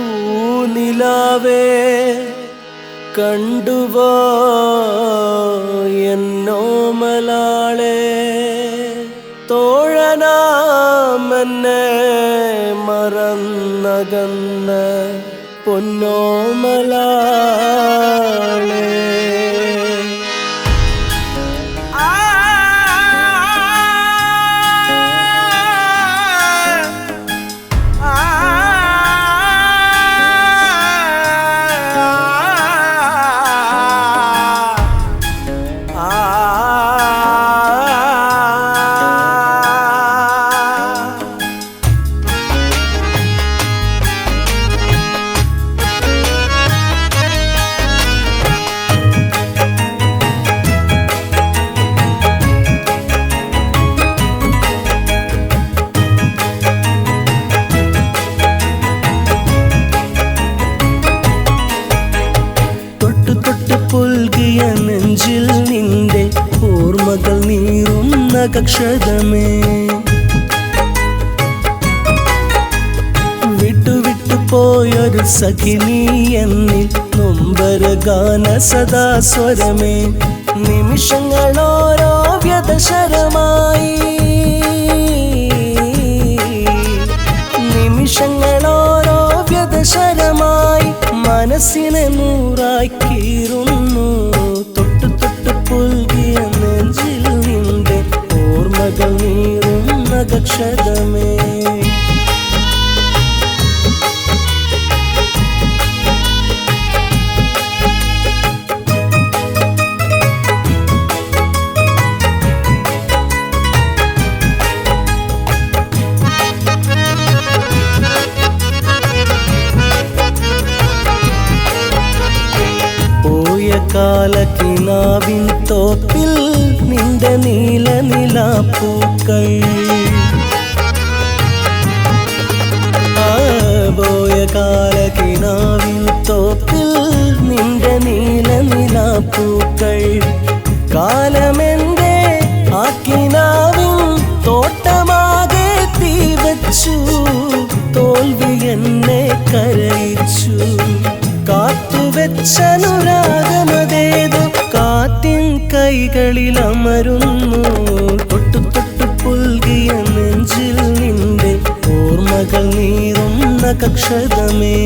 പൂനിലാവേ കണ്ടുവോ എന്നോമലാളെ തോഴനാമെന്നെ മറന്നകന്ന പൊന്നോമലാളെ നെഞ്ചിൽ നിന്റെ ഓർമ്മകൾ നീറുന്ന കക്ഷതമേ. വിട്ടുവിട്ടു വിട്ടു പോയൊരു സഖിനി എന്നിൽ നൊമ്പര ഗാന സദാ സ്വരമേ നിമിഷങ്ങളോരോ വ്യതശരമായി. നിമിഷങ്ങളോരോ വ്യതശരമായി മനസ്സിനെ കാലക്കിനാവിൻ തോപ്പിൽ നിന്റെ നീല നിലാപ്പൂക്കൾ. പോയ കാലക്കിനാവിൻ തോപ്പിൽ നിന്റെ നീല നിലാപ്പൂക്കൾ. കാലമെന്റെ ആക്കിനാവിൻ തോട്ടമാകെ തീ വച്ചു തോൽവി എന്നെ കരയിച്ചു. കാത്തുവെച്ചനുരാഗമതേതു കാറ്റിൻ കൈകളിൽ അമരുന്നു. തൊട്ടു തൊട്ടു പുൽകിയ നെഞ്ചിൽ നിന്റെ ഓർമ്മകൾ നീറുന്ന നക്ഷതമേ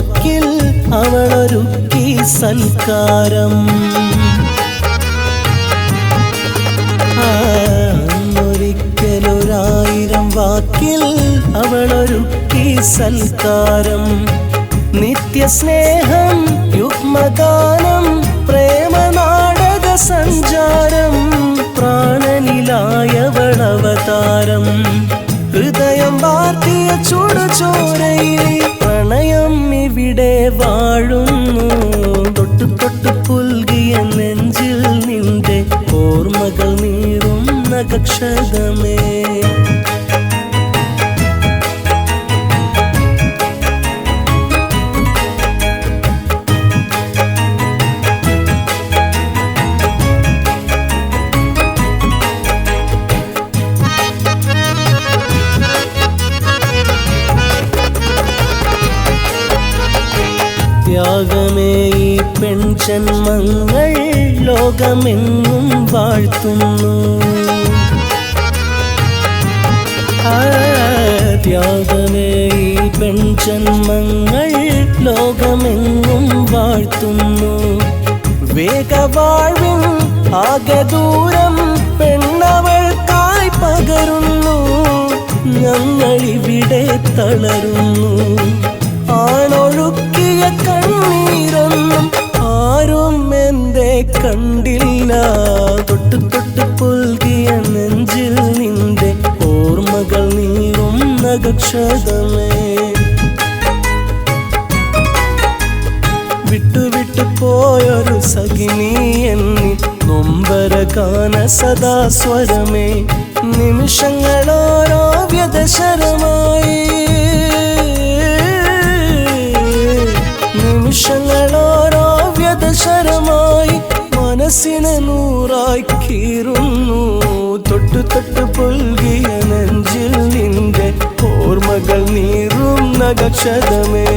വാക്കിൽ അവളൊരുക്കി സൽക്കാരം. ഒരിക്കലൊരായിരം വാക്കിൽ അവളൊരുക്കി സൽക്കാരം. നിത്യസ്നേഹം യുഗ്മഗാനം പ്രേമനാടക സഞ്ചാരം. പെൺജന്മങ്ങൾ ലോകമെങ്ങും വാഴ്ത്തുന്നു. ത്യാഗമേ പെൺജന്മങ്ങൾ ലോകമെങ്ങും വാഴ്ത്തുന്നു. വേഗവാഴ്വിൻ ആകെ ദൂരം പെണ്ണവൾക്കായി പകരുന്നു. ഞങ്ങളിവിടെ തളരുന്നു. പുൽകിയ നെഞ്ചിൽ നിന്റെ ഓർമ്മകൾ നീറും നഗക്ഷതമേ. വിട്ടുവിട്ടു പോയൊരു സഖിനി എന്നി നൊമ്പര കാന സദാ സ്വരമേ നിമിഷങ്ങളോരോ വ്യതശരമായി നിമിഷങ്ങളോരോ വ്യതശരമായി മനസ്സിനെ നൂറായി കീറുന്നു തൊട്ടു തൊട്ടു പൊൽകിയ നെഞ്ചിൽ നിന്റെ ഓർമ്മകൾ നീറും നഗക്ഷതമേ